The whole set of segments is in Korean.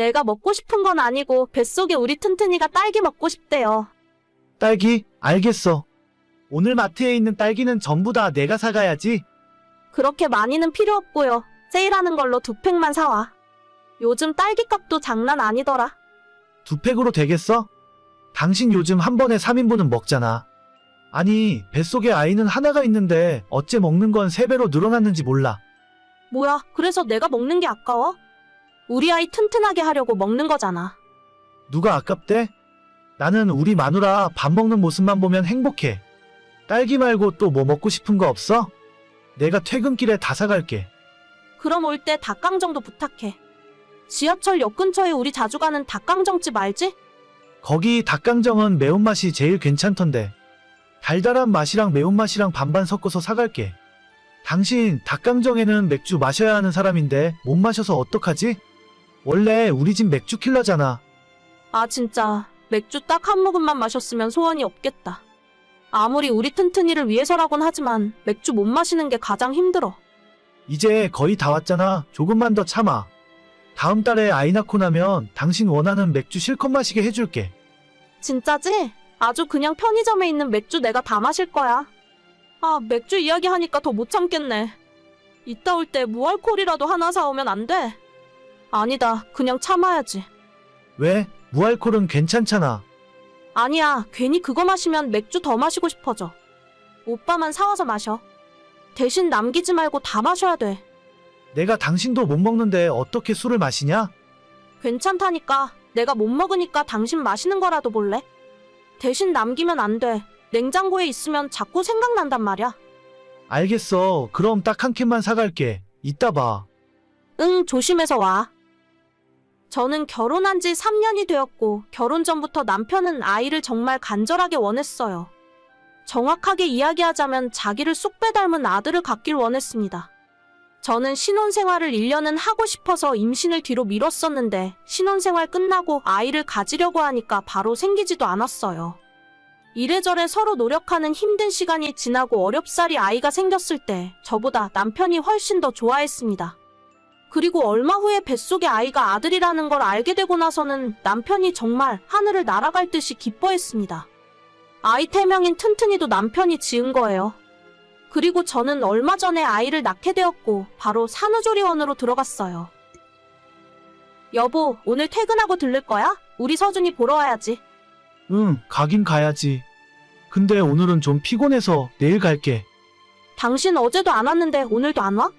내가 먹고 싶은 건 아니고 뱃속에 우리 튼튼이가 딸기 먹고 싶대요. 딸기? 알겠어. 오늘 마트에 있는 딸기는 전부 다 내가 사가야지. 그렇게 많이는 필요 없고요. 세일하는 걸로 두 팩만 사와. 요즘 딸기 값도 장난 아니더라. 두 팩으로 되겠어? 당신 요즘 한 번에 3인분은 먹잖아. 아니, 뱃속에 아이는 하나가 있는데 어째 먹는 건 세배로 늘어났는지 몰라. 뭐야, 그래서 내가 먹는 게 아까워? 우리 아이 튼튼하게 하려고 먹는 거잖아. 누가 아깝대? 나는 우리 마누라 밥 먹는 모습만 보면 행복해. 딸기 말고 또 뭐 먹고 싶은 거 없어? 내가 퇴근길에 다 사갈게. 그럼 올 때 닭강정도 부탁해. 지하철 역 근처에 우리 자주 가는 닭강정집 알지? 거기 닭강정은 매운맛이 제일 괜찮던데. 달달한 맛이랑 매운맛이랑 반반 섞어서 사갈게. 당신 닭강정에는 맥주 마셔야 하는 사람인데 못 마셔서 어떡하지? 원래 우리 집 맥주 킬러잖아. 아, 진짜. 맥주 딱 한 모금만 마셨으면 소원이 없겠다. 아무리 우리 튼튼이를 위해서라곤 하지만 맥주 못 마시는 게 가장 힘들어. 이제 거의 다 왔잖아. 조금만 더 참아. 다음 달에 아이 낳고 나면 당신 원하는 맥주 실컷 마시게 해줄게. 진짜지? 아주 그냥 편의점에 있는 맥주 내가 다 마실 거야. 아, 맥주 이야기 하니까 더 못 참겠네. 이따 올 때 무알콜이라도 하나 사오면 안 돼? 아니다. 그냥 참아야지. 왜? 무알콜은 괜찮잖아. 아니야. 괜히 그거 마시면 맥주 더 마시고 싶어져. 오빠만 사와서 마셔. 대신 남기지 말고 다 마셔야 돼. 내가 당신도 못 먹는데 어떻게 술을 마시냐? 괜찮다니까. 내가 못 먹으니까 당신 마시는 거라도 볼래? 대신 남기면 안 돼. 냉장고에 있으면 자꾸 생각난단 말이야. 알겠어. 그럼 딱 한 캔만 사갈게. 이따 봐. 응, 조심해서 와. 저는 결혼한 지 3년이 되었고, 결혼 전부터 남편은 아이를 정말 간절하게 원했어요. 정확하게 이야기하자면 자기를 쏙 빼닮은 아들을 갖길 원했습니다. 저는 신혼생활을 1년은 하고 싶어서 임신을 뒤로 미뤘었는데, 신혼생활 끝나고 아이를 가지려고 하니까 바로 생기지도 않았어요. 이래저래 서로 노력하는 힘든 시간이 지나고 어렵사리 아이가 생겼을 때, 저보다 남편이 훨씬 더 좋아했습니다. 그리고 얼마 후에 뱃속에 아이가 아들이라는 걸 알게 되고 나서는 남편이 정말 하늘을 날아갈 듯이 기뻐했습니다. 아이 태명인 튼튼이도 남편이 지은 거예요. 그리고 저는 얼마 전에 아이를 낳게 되었고 바로 산후조리원으로 들어갔어요. 여보, 오늘 퇴근하고 들를 거야? 우리 서준이 보러 와야지. 응, 가긴 가야지. 근데 오늘은 좀 피곤해서 내일 갈게. 당신 어제도 안 왔는데 오늘도 안 와?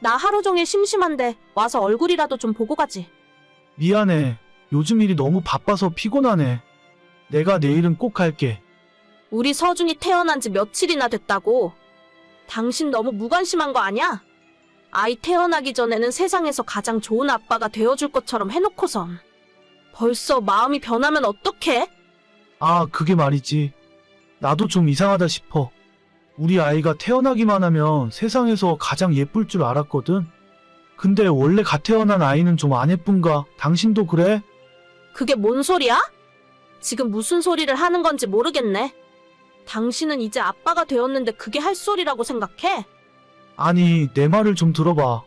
나 하루 종일 심심한데 와서 얼굴이라도 좀 보고 가지. 미안해. 요즘 일이 너무 바빠서 피곤하네. 내가 내일은 꼭 갈게. 우리 서준이 태어난 지 며칠이나 됐다고. 당신 너무 무관심한 거 아니야? 아이 태어나기 전에는 세상에서 가장 좋은 아빠가 되어줄 것처럼 해놓고선. 벌써 마음이 변하면 어떡해? 아, 그게 말이지. 나도 좀 이상하다 싶어. 우리 아이가 태어나기만 하면 세상에서 가장 예쁠 줄 알았거든. 근데 원래 갓 태어난 아이는 좀 안 예쁜가? 당신도 그래? 그게 뭔 소리야? 지금 무슨 소리를 하는 건지 모르겠네. 당신은 이제 아빠가 되었는데 그게 할 소리라고 생각해? 아니, 내 말을 좀 들어봐.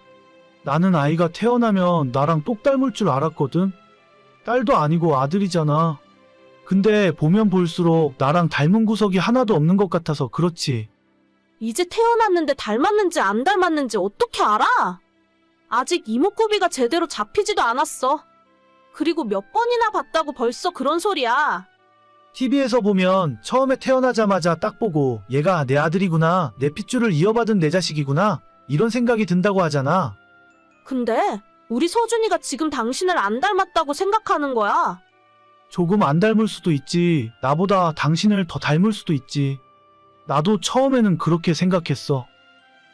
나는 아이가 태어나면 나랑 똑 닮을 줄 알았거든. 딸도 아니고 아들이잖아. 근데 보면 볼수록 나랑 닮은 구석이 하나도 없는 것 같아서 그렇지. 이제 태어났는데 닮았는지 안 닮았는지 어떻게 알아? 아직 이목구비가 제대로 잡히지도 않았어. 그리고 몇 번이나 봤다고 벌써 그런 소리야. TV에서 보면 처음에 태어나자마자 딱 보고 얘가 내 아들이구나, 내 핏줄을 이어받은 내 자식이구나, 이런 생각이 든다고 하잖아. 근데 우리 서준이가 지금 당신을 안 닮았다고 생각하는 거야. 조금 안 닮을 수도 있지. 나보다 당신을 더 닮을 수도 있지. 나도 처음에는 그렇게 생각했어.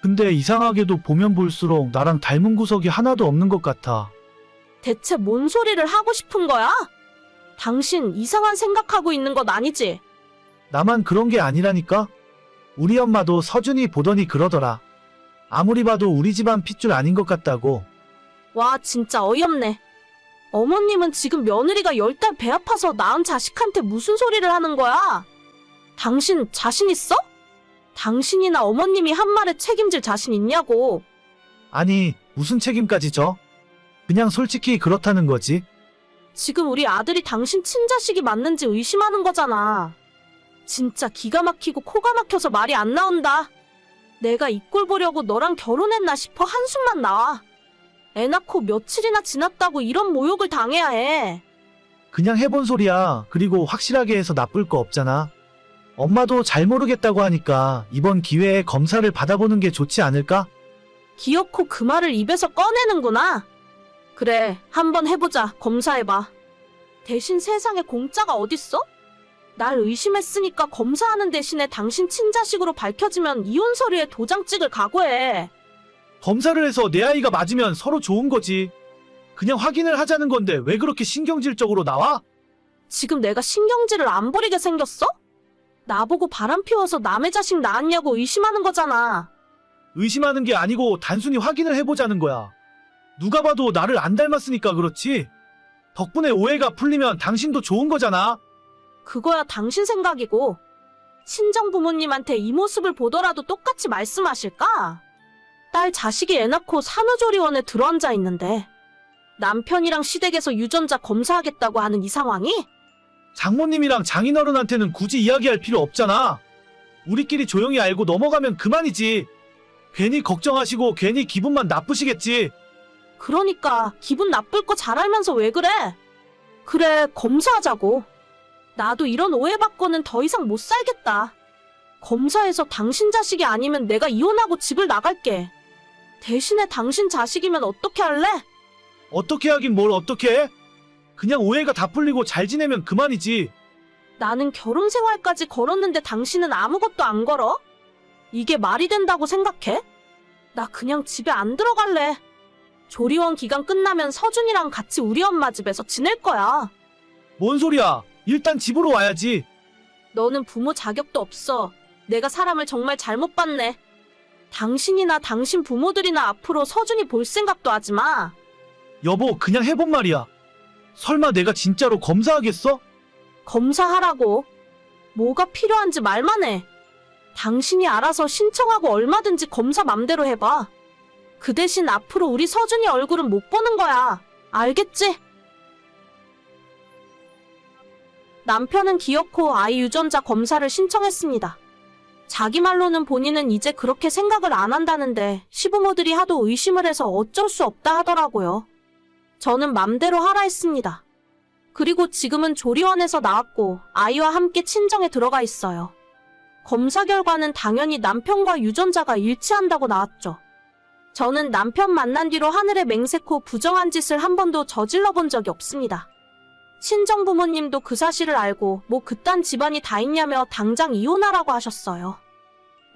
근데 이상하게도 보면 볼수록 나랑 닮은 구석이 하나도 없는 것 같아. 대체 뭔 소리를 하고 싶은 거야? 당신 이상한 생각하고 있는 것 아니지? 나만 그런 게 아니라니까? 우리 엄마도 서준이 보더니 그러더라. 아무리 봐도 우리 집안 핏줄 아닌 것 같다고. 와, 진짜 어이없네. 어머님은 지금 며느리가 열 달 배 아파서 낳은 자식한테 무슨 소리를 하는 거야? 당신 자신 있어? 당신이나 어머님이 한 말에 책임질 자신 있냐고. 아니, 무슨 책임까지 져? 그냥 솔직히 그렇다는 거지. 지금 우리 아들이 당신 친자식이 맞는지 의심하는 거잖아. 진짜 기가 막히고 코가 막혀서 말이 안 나온다. 내가 이 꼴 보려고 너랑 결혼했나 싶어 한숨만 나와. 애 낳고 며칠이나 지났다고 이런 모욕을 당해야 해. 그냥 해본 소리야. 그리고 확실하게 해서 나쁠 거 없잖아. 엄마도 잘 모르겠다고 하니까 이번 기회에 검사를 받아보는 게 좋지 않을까? 기어코 그 말을 입에서 꺼내는구나. 그래, 한번 해보자. 검사해봐. 대신 세상에 공짜가 어딨어? 날 의심했으니까 검사하는 대신에 당신 친자식으로 밝혀지면 이혼 서류에 도장 찍을 각오해. 검사를 해서 내 아이가 맞으면 서로 좋은 거지. 그냥 확인을 하자는 건데 왜 그렇게 신경질적으로 나와? 지금 내가 신경질을 안 버리게 생겼어? 나보고 바람 피워서 남의 자식 낳았냐고 의심하는 거잖아. 의심하는 게 아니고 단순히 확인을 해보자는 거야. 누가 봐도 나를 안 닮았으니까 그렇지. 덕분에 오해가 풀리면 당신도 좋은 거잖아. 그거야 당신 생각이고. 친정 부모님한테 이 모습을 보더라도 똑같이 말씀하실까? 딸 자식이 애 낳고 산후조리원에 들어앉아 있는데 남편이랑 시댁에서 유전자 검사하겠다고 하는 이 상황이? 장모님이랑 장인어른한테는 굳이 이야기할 필요 없잖아. 우리끼리 조용히 알고 넘어가면 그만이지. 괜히 걱정하시고 괜히 기분만 나쁘시겠지. 그러니까 기분 나쁠 거 잘 알면서 왜 그래? 그래 검사하자고. 나도 이런 오해받고는 더 이상 못 살겠다. 검사해서 당신 자식이 아니면 내가 이혼하고 집을 나갈게. 대신에 당신 자식이면 어떻게 할래? 어떻게 하긴 뭘 어떻게 해? 그냥 오해가 다 풀리고 잘 지내면 그만이지. 나는 결혼 생활까지 걸었는데 당신은 아무것도 안 걸어? 이게 말이 된다고 생각해? 나 그냥 집에 안 들어갈래. 조리원 기간 끝나면 서준이랑 같이 우리 엄마 집에서 지낼 거야. 뭔 소리야? 일단 집으로 와야지. 너는 부모 자격도 없어. 내가 사람을 정말 잘못 봤네. 당신이나 당신 부모들이나 앞으로 서준이 볼 생각도 하지 마. 여보, 그냥 해본 말이야. 설마 내가 진짜로 검사하겠어? 검사하라고. 뭐가 필요한지 말만 해. 당신이 알아서 신청하고 얼마든지 검사 맘대로 해봐. 그 대신 앞으로 우리 서준이 얼굴은 못 보는 거야. 알겠지? 남편은 기어코 아이 유전자 검사를 신청했습니다. 자기 말로는 본인은 이제 그렇게 생각을 안 한다는데 시부모들이 하도 의심을 해서 어쩔 수 없다 하더라고요. 저는 맘대로 하라 했습니다. 그리고 지금은 조리원에서 나왔고 아이와 함께 친정에 들어가 있어요. 검사 결과는 당연히 남편과 유전자가 일치한다고 나왔죠. 저는 남편 만난 뒤로 하늘에 맹세코 부정한 짓을 한 번도 저질러 본 적이 없습니다. 친정 부모님도 그 사실을 알고 뭐 그딴 집안이 다 있냐며 당장 이혼하라고 하셨어요.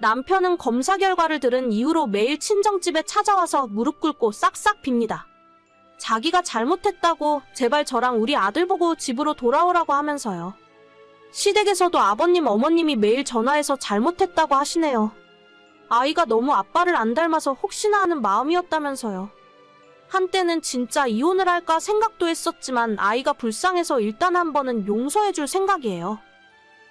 남편은 검사 결과를 들은 이후로 매일 친정집에 찾아와서 무릎 꿇고 싹싹 빕니다. 자기가 잘못했다고 제발 저랑 우리 아들 보고 집으로 돌아오라고 하면서요. 시댁에서도 아버님, 어머님이 매일 전화해서 잘못했다고 하시네요. 아이가 너무 아빠를 안 닮아서 혹시나 하는 마음이었다면서요. 한때는 진짜 이혼을 할까 생각도 했었지만 아이가 불쌍해서 일단 한 번은 용서해줄 생각이에요.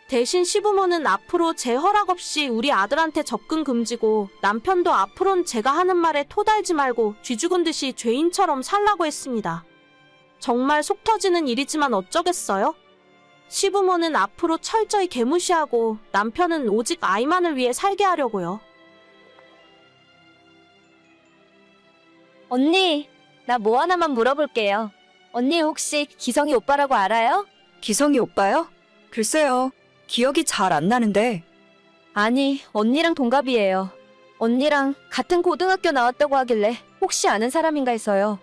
대신 시부모는 앞으로 제 허락 없이 우리 아들한테 접근 금지고 남편도 앞으론 제가 하는 말에 토달지 말고 쥐죽은 듯이 죄인처럼 살라고 했습니다. 정말 속 터지는 일이지만 어쩌겠어요? 시부모는 앞으로 철저히 개무시하고 남편은 오직 아이만을 위해 살게 하려고요. 언니, 나 뭐 하나만 물어볼게요. 언니 혹시 기성이 오빠라고 알아요? 기성이 오빠요? 글쎄요. 기억이 잘 안 나는데. 아니, 언니랑 동갑이에요. 언니랑 같은 고등학교 나왔다고 하길래 혹시 아는 사람인가 해서요.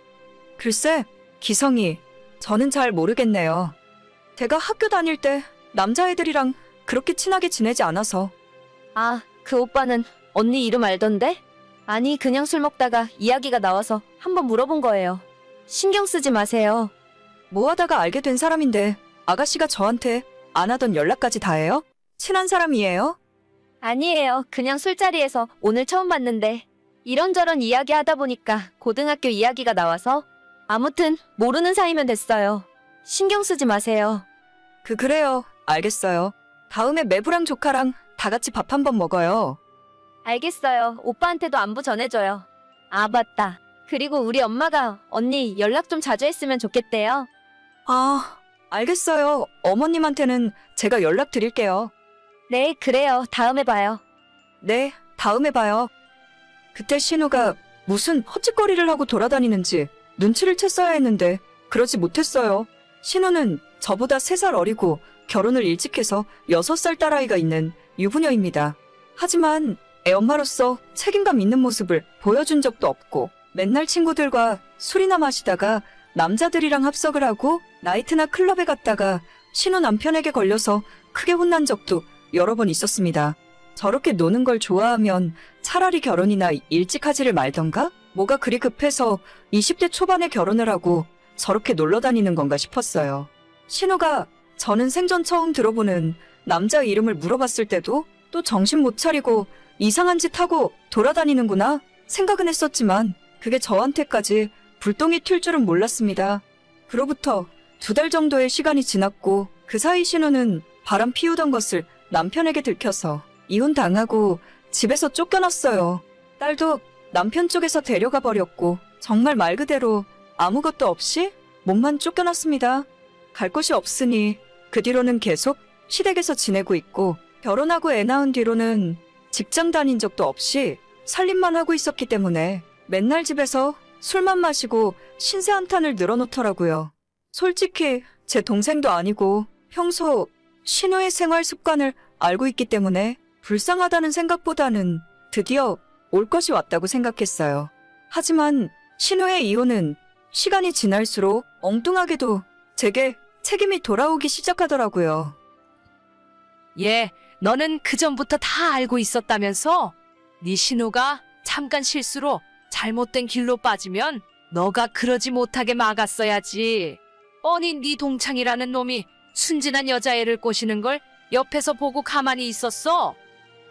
글쎄, 기성이. 저는 잘 모르겠네요. 제가 학교 다닐 때 남자애들이랑 그렇게 친하게 지내지 않아서. 아, 그 오빠는 언니 이름 알던데? 아니, 그냥 술 먹다가 이야기가 나와서 한번 물어본 거예요. 신경 쓰지 마세요. 뭐 하다가 알게 된 사람인데 아가씨가 저한테 안 하던 연락까지 다 해요? 친한 사람이에요? 아니에요. 그냥 술자리에서 오늘 처음 봤는데 이런저런 이야기 하다 보니까 고등학교 이야기가 나와서 아무튼 모르는 사이면 됐어요. 신경 쓰지 마세요. 그 그래요. 알겠어요. 다음에 매부랑 조카랑 다 같이 밥 한 번 먹어요. 알겠어요. 오빠한테도 안부 전해줘요. 아, 맞다. 그리고 우리 엄마가 언니 연락 좀 자주 했으면 좋겠대요. 아, 알겠어요. 어머님한테는 제가 연락드릴게요. 네, 그래요. 다음에 봐요. 네, 다음에 봐요. 그때 신우가 무슨 헛짓거리를 하고 돌아다니는지 눈치를 챘어야 했는데 그러지 못했어요. 신우는 저보다 3살 어리고 결혼을 일찍 해서 6살 딸아이가 있는 유부녀입니다. 하지만 애엄마로서 책임감 있는 모습을 보여준 적도 없고 맨날 친구들과 술이나 마시다가 남자들이랑 합석을 하고 나이트나 클럽에 갔다가 신우 남편에게 걸려서 크게 혼난 적도 여러 번 있었습니다. 저렇게 노는 걸 좋아하면 차라리 결혼이나 일찍 하지를 말던가? 뭐가 그리 급해서 20대 초반에 결혼을 하고 저렇게 놀러 다니는 건가 싶었어요. 신우가 저는 생전 처음 들어보는 남자 이름을 물어봤을 때도 또 정신 못 차리고 이상한 짓 하고 돌아다니는구나 생각은 했었지만 그게 저한테까지 불똥이 튈 줄은 몰랐습니다. 그로부터 두 달 정도의 시간이 지났고 그 사이 신우는 바람 피우던 것을 남편에게 들켜서 이혼당하고 집에서 쫓겨났어요. 딸도 남편 쪽에서 데려가 버렸고 정말 말 그대로 아무것도 없이 몸만 쫓겨났습니다. 갈 곳이 없으니 그 뒤로는 계속 시댁에서 지내고 있고 결혼하고 애 낳은 뒤로는 직장 다닌 적도 없이 살림만 하고 있었기 때문에 맨날 집에서 술만 마시고 신세 한탄을 늘어놓더라고요. 솔직히 제 동생도 아니고 평소 신우의 생활 습관을 알고 있기 때문에 불쌍하다는 생각보다는 드디어 올 것이 왔다고 생각했어요. 하지만 신우의 이혼은 시간이 지날수록 엉뚱하게도 제게 책임이 돌아오기 시작하더라고요. 예, 너는 그 전부터 다 알고 있었다면서? 네 신우가 잠깐 실수로 잘못된 길로 빠지면 너가 그러지 못하게 막았어야지. 뻔히 네 동창이라는 놈이 순진한 여자애를 꼬시는 걸 옆에서 보고 가만히 있었어.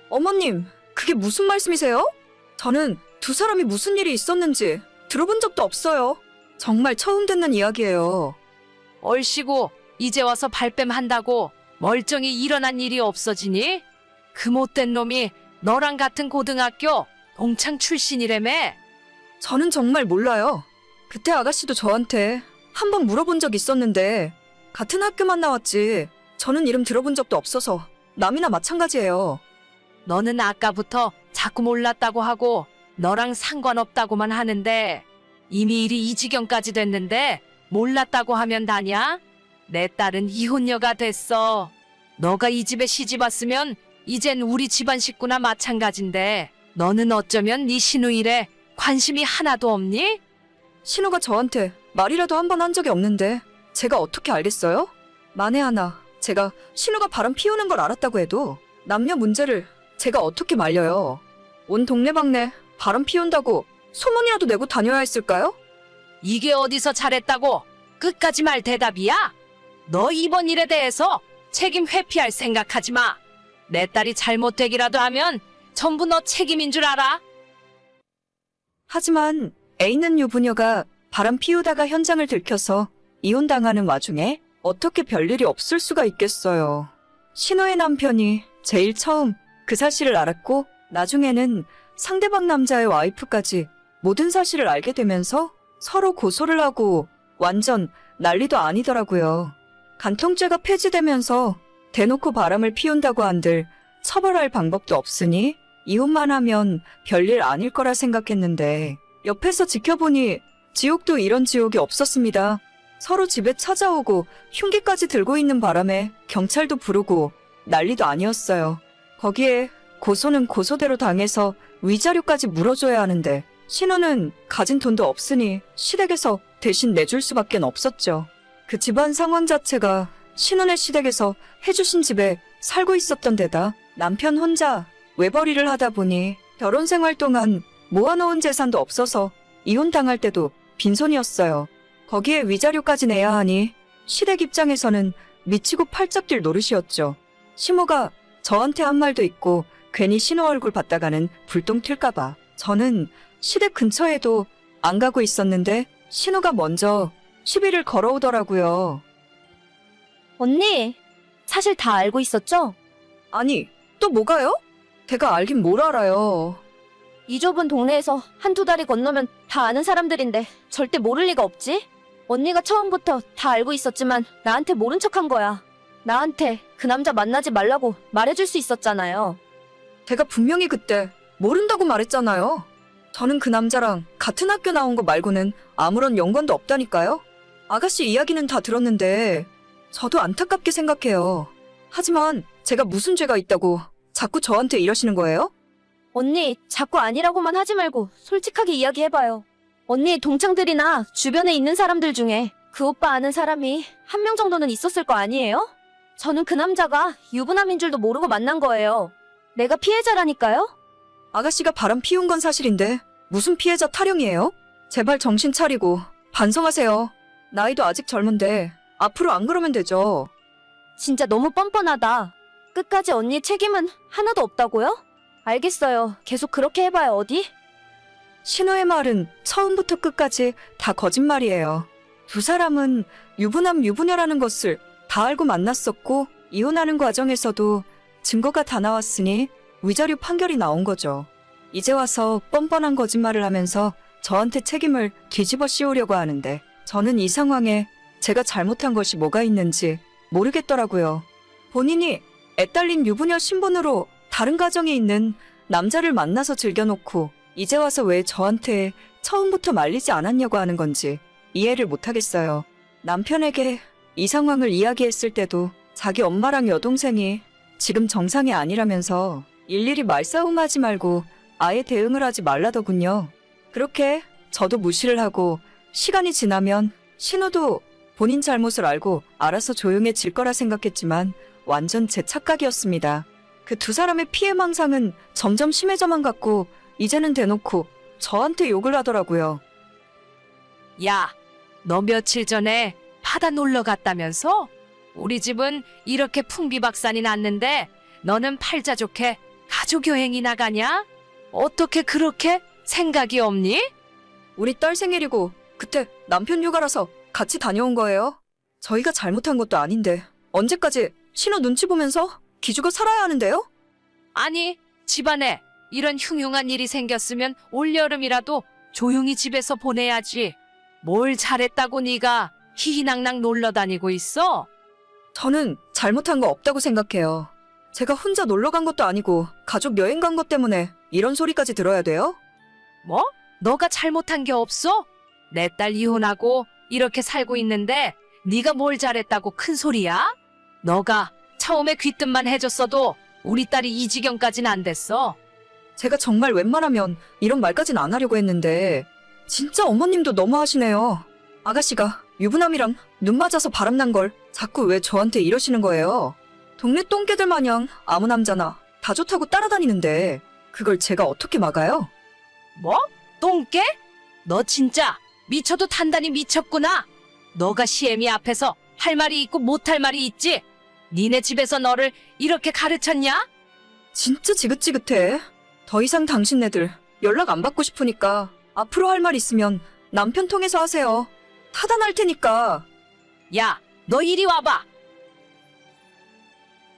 어머님, 그게 무슨 말씀이세요? 저는 두 사람이 무슨 일이 있었는지 들어본 적도 없어요. 정말 처음 듣는 이야기예요. 얼씨구 이제 와서 발뺌 한다고 멀쩡히 일어난 일이 없어지니? 그 못된 놈이 너랑 같은 고등학교 동창 출신이라며? 저는 정말 몰라요. 그때 아가씨도 저한테 한 번 물어본 적 있었는데 같은 학교만 나왔지 저는 이름 들어본 적도 없어서 남이나 마찬가지예요. 너는 아까부터 자꾸 몰랐다고 하고 너랑 상관없다고만 하는데 이미 일이 이 지경까지 됐는데 몰랐다고 하면 다냐? 내 딸은 이혼녀가 됐어. 너가 이 집에 시집 왔으면 이젠 우리 집안 식구나 마찬가지인데 너는 어쩌면 네 신우 일에 관심이 하나도 없니? 신우가 저한테 말이라도 한 번 한 적이 없는데 제가 어떻게 알겠어요? 만에 하나 제가 신우가 바람 피우는 걸 알았다고 해도 남녀 문제를 제가 어떻게 말려요? 온 동네방네 바람 피운다고 소문이라도 내고 다녀야 했을까요? 이게 어디서 잘했다고 끝까지 말 대답이야? 너 이번 일에 대해서 책임 회피할 생각하지 마. 내 딸이 잘못되기라도 하면 전부 너 책임인 줄 알아? 하지만 애 있는 유부녀가 바람 피우다가 현장을 들켜서 이혼당하는 와중에 어떻게 별일이 없을 수가 있겠어요. 신호의 남편이 제일 처음 그 사실을 알았고 나중에는 상대방 남자의 와이프까지 모든 사실을 알게 되면서 서로 고소를 하고 완전 난리도 아니더라고요. 간통죄가 폐지되면서 대놓고 바람을 피운다고 한들 처벌할 방법도 없으니 이혼만 하면 별일 아닐 거라 생각했는데 옆에서 지켜보니 지옥도 이런 지옥이 없었습니다. 서로 집에 찾아오고 흉기까지 들고 있는 바람에 경찰도 부르고 난리도 아니었어요. 거기에 고소는 고소대로 당해서 위자료까지 물어줘야 하는데 신우는 가진 돈도 없으니 시댁에서 대신 내줄 수밖에 없었죠. 그 집안 상황 자체가 신혼의 시댁에서 해주신 집에 살고 있었던 데다 남편 혼자 외벌이를 하다 보니 결혼 생활 동안 모아놓은 재산도 없어서 이혼당할 때도 빈손이었어요. 거기에 위자료까지 내야 하니 시댁 입장에서는 미치고 팔짝 뛸 노릇이었죠. 시모가 저한테 한 말도 있고 괜히 신호 얼굴 봤다가는 불똥 튈까봐 저는 시댁 근처에도 안 가고 있었는데 신호가 먼저 시비를 걸어오더라고요. 언니, 사실 다 알고 있었죠? 아니, 또 뭐가요? 제가 알긴 뭘 알아요. 이 좁은 동네에서 한두 다리 건너면 다 아는 사람들인데 절대 모를 리가 없지? 언니가 처음부터 다 알고 있었지만 나한테 모른 척한 거야. 나한테 그 남자 만나지 말라고 말해줄 수 있었잖아요. 제가 분명히 그때 모른다고 말했잖아요. 저는 그 남자랑 같은 학교 나온 거 말고는 아무런 연관도 없다니까요. 아가씨 이야기는 다 들었는데 저도 안타깝게 생각해요. 하지만 제가 무슨 죄가 있다고 자꾸 저한테 이러시는 거예요? 언니, 자꾸 아니라고만 하지 말고 솔직하게 이야기해봐요. 언니 동창들이나 주변에 있는 사람들 중에 그 오빠 아는 사람이 한 명 정도는 있었을 거 아니에요? 저는 그 남자가 유부남인 줄도 모르고 만난 거예요. 내가 피해자라니까요? 아가씨가 바람 피운 건 사실인데 무슨 피해자 타령이에요? 제발 정신 차리고 반성하세요. 나이도 아직 젊은데 앞으로 안 그러면 되죠. 진짜 너무 뻔뻔하다. 끝까지 언니 책임은 하나도 없다고요? 알겠어요. 계속 그렇게 해봐요, 어디? 신호의 말은 처음부터 끝까지 다 거짓말이에요. 두 사람은 유부남 유부녀라는 것을 다 알고 만났었고 이혼하는 과정에서도 증거가 다 나왔으니 위자료 판결이 나온 거죠. 이제 와서 뻔뻔한 거짓말을 하면서 저한테 책임을 뒤집어 씌우려고 하는데 저는 이 상황에 제가 잘못한 것이 뭐가 있는지 모르겠더라고요. 본인이 애딸린 유부녀 신분으로 다른 가정에 있는 남자를 만나서 즐겨놓고 이제 와서 왜 저한테 처음부터 말리지 않았냐고 하는 건지 이해를 못하겠어요. 남편에게 이 상황을 이야기했을 때도 자기 엄마랑 여동생이 지금 정상이 아니라면서 일일이 말싸움하지 말고 아예 대응을 하지 말라더군요. 그렇게 저도 무시를 하고 시간이 지나면 신우도 본인 잘못을 알고 알아서 조용해질 거라 생각했지만 완전 제 착각이었습니다. 그 두 사람의 피해 망상은 점점 심해져만 갔고 이제는 대놓고 저한테 욕을 하더라고요. 야, 너 며칠 전에 바다 놀러 갔다면서? 우리 집은 이렇게 풍비박산이 났는데 너는 팔자 좋게 가족 여행이 나가냐? 어떻게 그렇게 생각이 없니? 우리 딸 생일이고 그때 남편 휴가라서 같이 다녀온 거예요. 저희가 잘못한 것도 아닌데 언제까지 신호 눈치 보면서 기죽어 살아야 하는데요? 아니, 집안에 이런 흉흉한 일이 생겼으면 올여름이라도 조용히 집에서 보내야지. 뭘 잘했다고 네가 희희낙낙 놀러 다니고 있어? 저는 잘못한 거 없다고 생각해요. 제가 혼자 놀러 간 것도 아니고 가족 여행 간 것 때문에 이런 소리까지 들어야 돼요? 뭐? 너가 잘못한 게 없어? 내 딸 이혼하고 이렇게 살고 있는데 네가 뭘 잘했다고 큰 소리야? 너가 처음에 귀뜸만 해줬어도 우리 딸이 이 지경까진 안 됐어. 제가 정말 웬만하면 이런 말까진 안 하려고 했는데 진짜 어머님도 너무하시네요. 아가씨가 유부남이랑 눈 맞아서 바람난 걸 자꾸 왜 저한테 이러시는 거예요? 동네 똥개들 마냥 아무 남자나 다 좋다고 따라다니는데 그걸 제가 어떻게 막아요? 뭐? 똥개? 너 진짜 미쳐도 단단히 미쳤구나. 너가 시애미 앞에서 할 말이 있고 못할 말이 있지. 니네 집에서 너를 이렇게 가르쳤냐? 진짜 지긋지긋해. 더 이상 당신네들 연락 안 받고 싶으니까 앞으로 할 말 있으면 남편 통해서 하세요. 타단할 테니까. 야, 너 이리 와봐.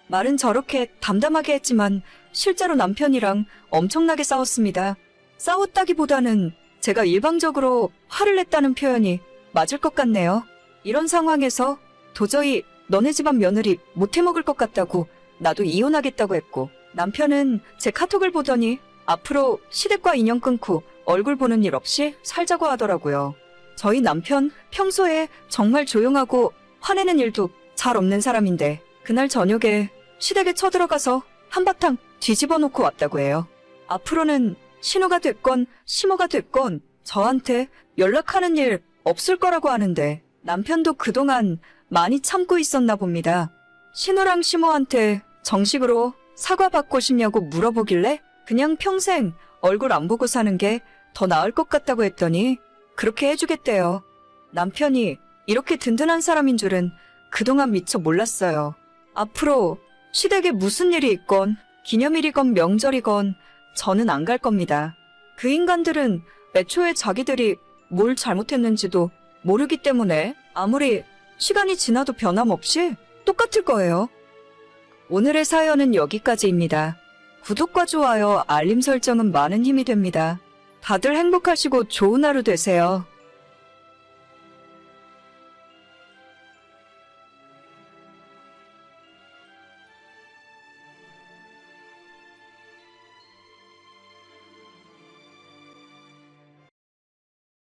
말은 저렇게 담담하게 했지만 실제로 남편이랑 엄청나게 싸웠습니다. 싸웠다기보다는 제가 일방적으로 화를 냈다는 표현이 맞을 것 같네요. 이런 상황에서 도저히 너네 집안 며느리 못 해 먹을 것 같다고 나도 이혼하겠다고 했고 남편은 제 카톡을 보더니 앞으로 시댁과 인연 끊고 얼굴 보는 일 없이 살자고 하더라고요. 저희 남편 평소에 정말 조용하고 화내는 일도 잘 없는 사람인데 그날 저녁에 시댁에 쳐들어가서 한바탕 뒤집어 놓고 왔다고 해요. 앞으로는 신호가 됐건 심호가 됐건 저한테 연락하는 일 없을 거라고 하는데 남편도 그동안 많이 참고 있었나 봅니다. 신호랑 심호한테 정식으로 사과받고 싶냐고 물어보길래 그냥 평생 얼굴 안 보고 사는 게 더 나을 것 같다고 했더니 그렇게 해주겠대요. 남편이 이렇게 든든한 사람인 줄은 그동안 미처 몰랐어요. 앞으로 시댁에 무슨 일이 있건 기념일이건 명절이건 저는 안 갈 겁니다. 그 인간들은 애초에 자기들이 뭘 잘못했는지도 모르기 때문에 아무리 시간이 지나도 변함없이 똑같을 거예요. 오늘의 사연은 여기까지입니다. 구독과 좋아요, 알림 설정은 많은 힘이 됩니다. 다들 행복하시고 좋은 하루 되세요.